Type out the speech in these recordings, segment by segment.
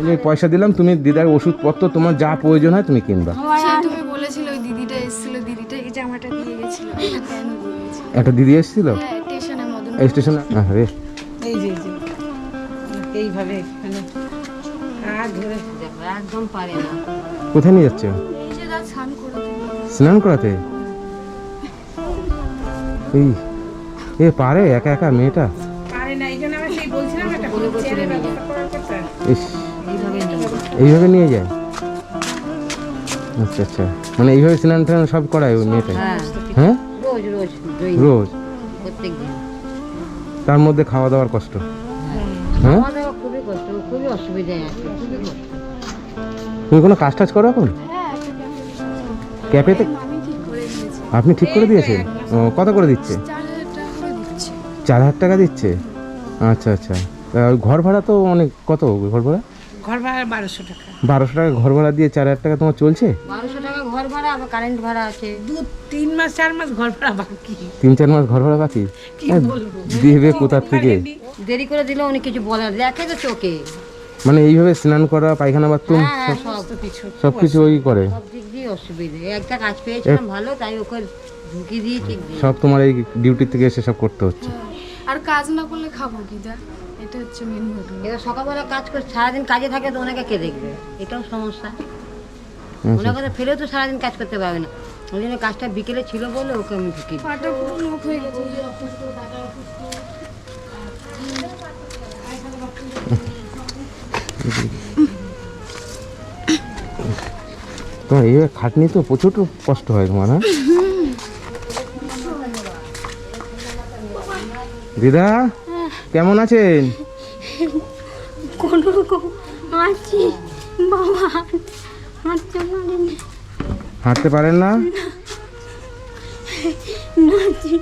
আমি পয়সা দিলাম তুমি দিদার ওষুধপত্র তোমার যা প্রয়োজন হয় তুমি কিনবা। তুমি বলেছিল ওই দিদিটা এসেছিল দিদিটা এই জামাটা দিয়ে গেছিল একটা দিদি এসেছিল? হ্যাঁ স্টেশনে মদন স্টেশনে? আরে এই যে এই যে। এইভাবে এখানে একদম পারে না। কোথায় নিয়ে যাচ্ছে? স্নান করাতে। এই এ পারে একা একা মেয়েটা? পারে না এইভাবে নিয়ে যায়? আচ্ছা আচ্ছা। মানে এইভাবে স্নান টান সব করায় ওই মেয়েটা হ্যাঁ। হ্যাঁ? রোজ রোজ দই রোজ? প্রত্যেক দিন তার মধ্যে খাওয়া দাওয়ার কষ্ট? হ্যাঁ। আমাদের খুবই কষ্ট খুবই অসুবিধায় আছে খুবই কষ্ট। তুমি কোনো কাজ টাজ করো এখন? হ্যাঁ ক্যাফেতে আপনি ঠিক করে দিয়েছেন? ও, কত করে দিচ্ছে। চার হাজার টাকা দিচ্ছে? আচ্ছা আচ্ছা। ঘর ভাড়া তো অনেক কত ঘর ভাড়া? ঘর ভাড়া বারোশো টাকা। বারোশো টাকা ঘর ভাড়া দিয়ে চার হাজার টাকা তোমার চলছে? বারোশো টাকা ঘর ভাড়া আবার কারেন্ট ভাড়া আছে। দু তিন মাস চার মাস ঘর ভাড়া বাকি। তিন চার মাস ঘর ভাড়া বাকি? হ্যাঁ, দেবে কোথার থেকে? দেরি করে দিলেও উনি কিছু বলার দেখে তো চোখে। মানে এইভাবে স্নান করা পায়খানা বাথরুম হ্যাঁ সব কিছু। সব কিছু ওই করে। সব অসুবিধে। একটা কাজ পেয়েছিলাম ভালো তাই ওকে ঢুকি দিয়ে সব তোমার এই ডিউটি থেকে এসে সব করতে হচ্ছে। আর কাজ না করলে খাব কি? দা এটা হচ্ছে মেন ঘটনা। এবার সকালবেলা কাজ করে সারাদিন কাজে থাকে তো ওনাকে কে দেখবে? এটাও সমস্যা। ওনাকে তো ফেলেও তো সারাদিন কাজ করতে পারবে না। ওই জন্য কাজটা বিকেলে ছিল বলে ওকে আমি ঢুকি পাটা পুরো নোখ হয়ে গেছে। তোমার এইভাবে খাটনি তো প্রচুর কষ্ট হয় তোমার হ্যাঁ দিদা কেমন আছেন? আছি বাবা হাঁটতে পারিনি হাঁটতে পারেন না? নাচি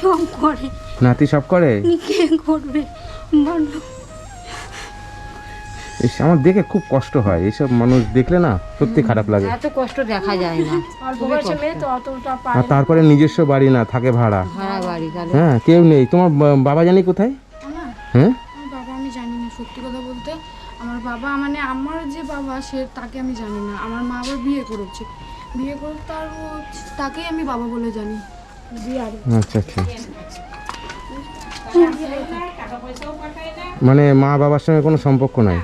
সব করে। নাতি সব করে? কে করবে বলো? ইস, আমার দেখে খুব কষ্ট হয়। এইসব মানুষ দেখলে না সত্যি খারাপ লাগে। এত কষ্ট দেখা যায় না। আর তারপরে নিজস্ব বাড়ি না থাকে ভাড়া। হ্যাঁ কেউ নেই। তোমার বাবা জানি কোথায়? হ্যাঁ? আমার বাবা আমি জানি না সত্যি কথা বলতে। আমার বাবা মানে আমার যে বাবা সে তাকে আমি জানি না। আমার মা আবার বিয়ে করেছে। বিয়ে করে তার তাকেই আমি বাবা বলে জানি। আচ্ছা আচ্ছা। মানে মা বাবার সঙ্গে কোনো সম্পর্ক নাই?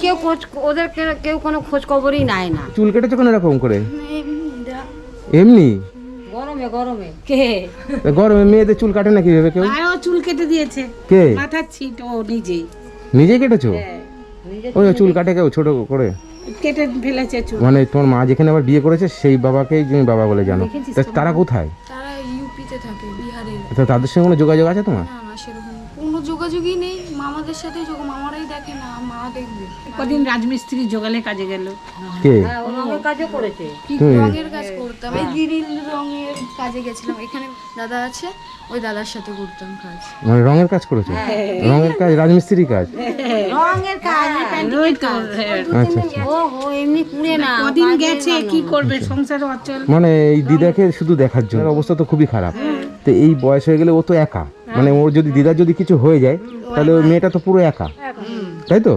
কেউ খোঁজ ওদের কেউ- কেউ কোনো খোঁজ খবরই নেয় না। চুল কেটেছো কেন এরকম করে? এমনি? গরমে গরমে। কে? গরমে মেয়েদের চুল কাটে না কীভাবে কেউ? আর ও চুল কেটে দিয়েছে। কে? মাথার ছিট ও নিজেই। নিজে কেটেছো? নিজে ওই চুল কাটে কেউ ছোট করে? কেটে ফেলেছে চুল। মানে তোমার মা যেখানে আবার বিয়ে করেছে সেই বাবাকেই তুমি বাবা বলে জানো। তারা কোথায়? তারা ইউপিতে থাকে বিহারের তো তাদের সঙ্গে কোনো যোগাযোগ আছে তোমার? না না সেরকম যোগাযোগই নেই মামাদের সাথে যোগ মামারাই দেখে না মা দেখবে। কদিন রাজমিস্ত্রি জোগালে কাজে গেল? কে? হ্যাঁ ও রঙের কাজও করেছে। কি রঙের কাজ করতাম? এই গিরিল রঙের কাজে গেছিলাম। এখানে দাদা আছে ওই দাদার সাথে করতাম কাজ। মানে রঙের কাজ করেছ? রঙের কাজ রাজমিস্ত্রি কাজ? রঙের কাজ তো হ্যাঁ। আচ্ছা আচ্ছা। ও হো এমনি কুড়ে না কদিন গেছে কি করবে? সংসার অচল। মানে এই দিদাকে শুধু দেখার জন্য। অবস্থা তো খুবই খারাপ। তো এই বয়স হয়ে গেলে ও তো একা। মানে ওর যদি দিদার যদি কিছু হয়ে যায় তাহলে ওই মেয়েটা তো পুরো একা। তাই তো?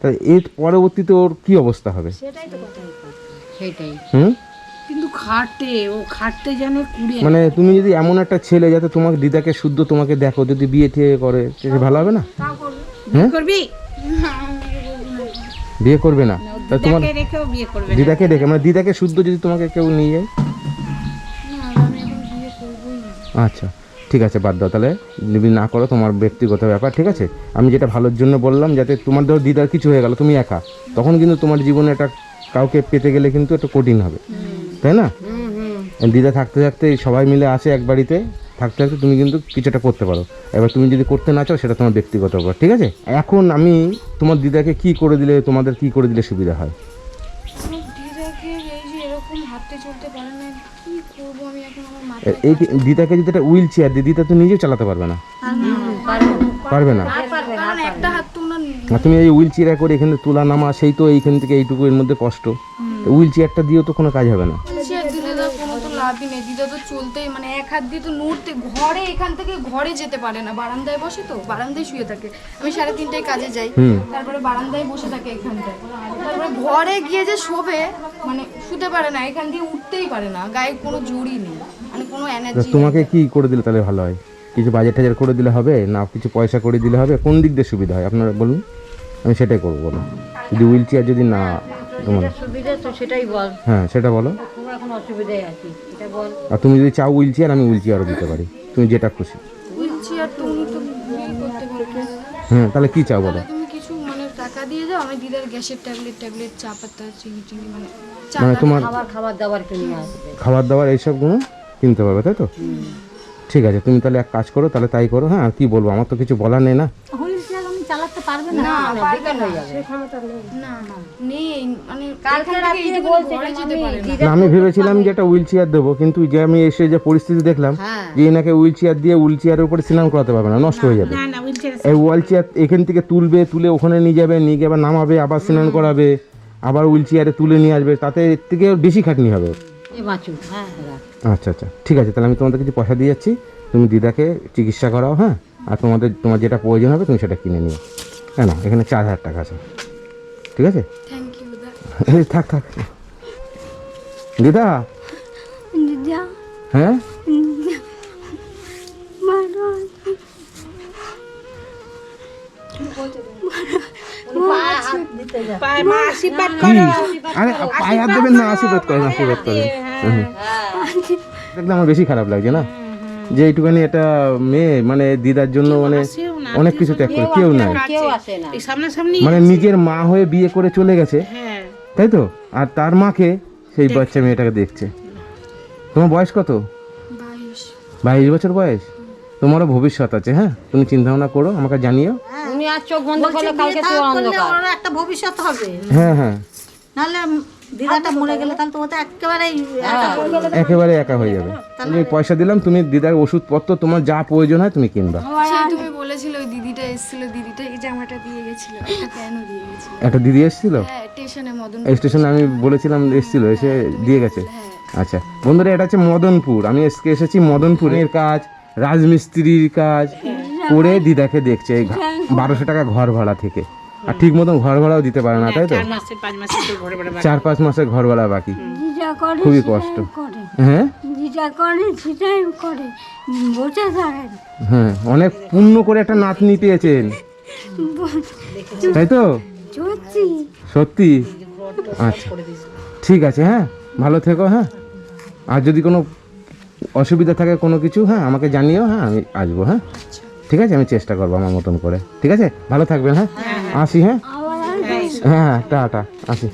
তাহলে এর পরবর্তীতে ওর কি অবস্থা হবে? সেটাই হুম? কিন্তু খাটে ও খাটতে জানে কুড়িয়ে মানে তুমি যদি এমন একটা ছেলে যাতে তোমাকে দিদাকে শুদ্ধ তোমাকে দেখো যদি বিয়ে ঠিয়ে করে সে ভালো হবে না? হ্যাঁ? করবি? বিয়ে করবে না? তা তোমার দিদাকে রেখেও বিয়ে করবে না। দিদাকে দেখে মানে দিদাকে শুদ্ধ যদি তোমাকে কেউ নিয়ে যায়? আচ্ছা। ঠিক আছে বাদ দাও। তাহলে যদি না করো তোমার ব্যক্তিগত ব্যাপার ঠিক আছে? আমি যেটা ভালোর জন্য বললাম যাতে তোমার ধরো দিদার কিছু হয়ে গেল তুমি একা। তখন কিন্তু তোমার জীবনে একটা কাউকে পেতে গেলে কিন্তু একটু কঠিন হবে। তাই না? দিদা থাকতে থাকতে সবাই মিলে আসে এক বাড়িতে থাকতে থাকতে তুমি কিন্তু কিছুটা করতে পারো। এবার তুমি যদি করতে না চাও সেটা তোমার ব্যক্তিগত ব্যাপার ঠিক আছে? এখন আমি তোমার দিদাকে কি করে দিলে তোমাদের কি করে দিলে সুবিধা হয়? দিদাকে এই যে এরকম হাঁটতে চলতে পারে করব আমি এখন আমার মাথা এই দিদাকে যদি একটা হুইল চেয়ার দিই দিদা তো নিজেও চালাতে পারবে না। পারবে না? কারণ একটা হাত তোমরা আর তুমি এই হুইল চেয়ার করে এখানে তোলা নামা সেই তো এইখান থেকে এইটুকু এর মধ্যে কষ্ট। হুইল চেয়ারটা দিয়েও তো কোনো কাজ হবে না। তো কোনো দিদা তো চলতেই মানে এক হাত দিয়ে তো নড়তে ঘরে এখান থেকে ঘরে যেতে পারে না। বারান্দায় বসে তো বারান্দায় শুয়ে থাকে। আমি সাড়ে তিনটায় কাজে যাই হুম। তারপরে বারান্দায় বসে থাকে এখানটায়। তারপরে ঘরে গিয়ে যে শোবে মানে শুতে পারে না এখান দিয়ে উঠতেই পারে না গায়ে কোনো জোরই নেই মানে কোনো এনার্জি তোমাকে কি করে দিলে তাহলে ভালো হয়? কিছু বাজেট টাজার করে দিলে হবে না কিছু পয়সা করে দিলে হবে? কোন দিক দিয়ে সুবিধা হয়? আপনারা বলুন আমি সেটাই করব বলো যদি হুইল চেয়ার যদি না তোমার সুবিধা তো সেটাই বল। হ্যাঁ সেটা বলো। এখন অসুবিধায় আছি। এটা বল। আর তুমি যদি চাও হুইল চেয়ার আমি হুইল চেয়ারও দিতে পারি। তুমি যেটা খুশি। হুইল চেয়ার তো করতে পারবে হ্যাঁ তাহলে কি চাও বলো? তুমি কিছু মানে টাকা দিয়ে যাও আমি দিদার গ্যাসের ট্যাবলেট ট্যাবলেট চা পাতা চিনি টিনি মানে মানে তোমার খাবার খাবার দাবার নিয়ে আসবে। খাবার দাবার এইসবগুলো কিনতে পারবে তাই তো? ঠিক আছে তুমি তাহলে এক কাজ করো তাহলে তাই করো হ্যাঁ আর কি বলব? আমার তো কিছু বলার নেই না হুইল চেয়ার আমি চালাতে পারবে না। পারবে নেই। মানে কালকে বলছে আমি ভেবেছিলাম যে একটা হুইল চেয়ার দেবো কিন্তু যে আমি এসে যে পরিস্থিতি দেখলাম হ্যাঁ। যে এনাকে হুইল চেয়ার দিয়ে হুইল চেয়ারের উপরে স্নান করাতে পারবে না নষ্ট হয়ে যাবে। এই হুইল চেয়ার এখান থেকে তুলবে তুলে ওখানে নিয়ে যাবে নিয়ে গিয়ে আবার নামাবে আবার স্নান করাবে আবার হুইল চেয়ারে তুলে নিয়ে আসবে তাতে এর থেকে বেশি খাটনি হবে। হ্যাঁ। আচ্ছা আচ্ছা ঠিক আছে তাহলে আমি তোমাদের কিছু পয়সা দিয়ে যাচ্ছি তুমি দিদাকে চিকিৎসা করাও হ্যাঁ আর তোমাদের তোমার যেটা প্রয়োজন হবে তুমি সেটা কিনে নিও। হ্যাঁ না এখানে চার হাজার টাকা আছে। ঠিক আছে? থাক থাক। দিদা? হ্যাঁ? আরে পায়ে হাত দেবেন না আশীর্বাদ করেন আশীর্বাদ করেন। দেখলে আমার বেশি খারাপ লাগছে না? যে এইটুখানি একটা মেয়ে মানে দিদার জন্য মানে অনেক কিছু ত্যাগ করে কেউ নাই। কেউ আসে না। সামনাসামনি মানে নিজের মা হয়ে বিয়ে করে চলে গেছে। হ্যাঁ। তাই তো? আর তার মাকে সেই বাচ্চা মেয়েটাকে দেখছে। তোমার বয়স কত? বাইশ। বছর বয়স? তোমারও ভবিষ্যৎ আছে হ্যাঁ? তুমি চিন্তা ভাবনা করো আমাকে জানিও। উনি আর চোখ বন্ধ করলে কালকে তো অন্ধকার ওর একটা ভবিষ্যৎ হবে। হ্যাঁ হ্যাঁ। নাহলে দিদাটা মরে গেলে তাহলে তো ওটা একেবারে একা হয়ে যাবে। আমি পয়সা দিলাম তুমি দিদার ওষুধপত্র তোমার যা প্রয়োজন হয় তুমি কিনবা। বলেছিলে ওই দিদিটা এসেছিল দিদিটা এই জামাটা দিয়ে গেছিল একটা প্যানও দিয়ে গেছিল। একটা দিদি এসেছিল? হ্যাঁ স্টেশনে মদন স্টেশনে আমি বলেছিলাম এসেছিল এসে দিয়ে গেছে। আচ্ছা বন্ধুরা এটা হচ্ছে মদনপুর। আমি আজকে এসেছি মদনপুরের কাজ রাজমিস্ত্রির কাজ করে দিদাকে দেখছে এই বারোশো টাকা ঘর ভাড়া থেকে। আর ঠিক মতন ঘর ভাড়াও দিতে পারে না তাই তো? চার পাঁচ মাসে তো ঘরে বেড়াবে চার পাঁচ মাসের ঘর ভাড়া বাকি। খুবই কষ্ট। হ্যাঁ? করে সেটাই করে বসে থাকে না। হ্যাঁ অনেক পুণ্য করে একটা নাতনি পেয়েছেন। তাই তো? সত্যি। সত্যি? আচ্ছা ঠিক আছে হ্যাঁ ভালো থেকো হ্যাঁ। আর যদি কোনো অসুবিধা থাকে কোনো কিছু হ্যাঁ আমাকে জানিও হ্যাঁ আমি আসব হ্যাঁ। ঠিক আছে আমি চেষ্টা করব আমার মতন করে। ঠিক আছে? ভালো থাকবেন হ্যাঁ। আসি হ্যাঁ। আবার হ্যাঁ টাটা আসি।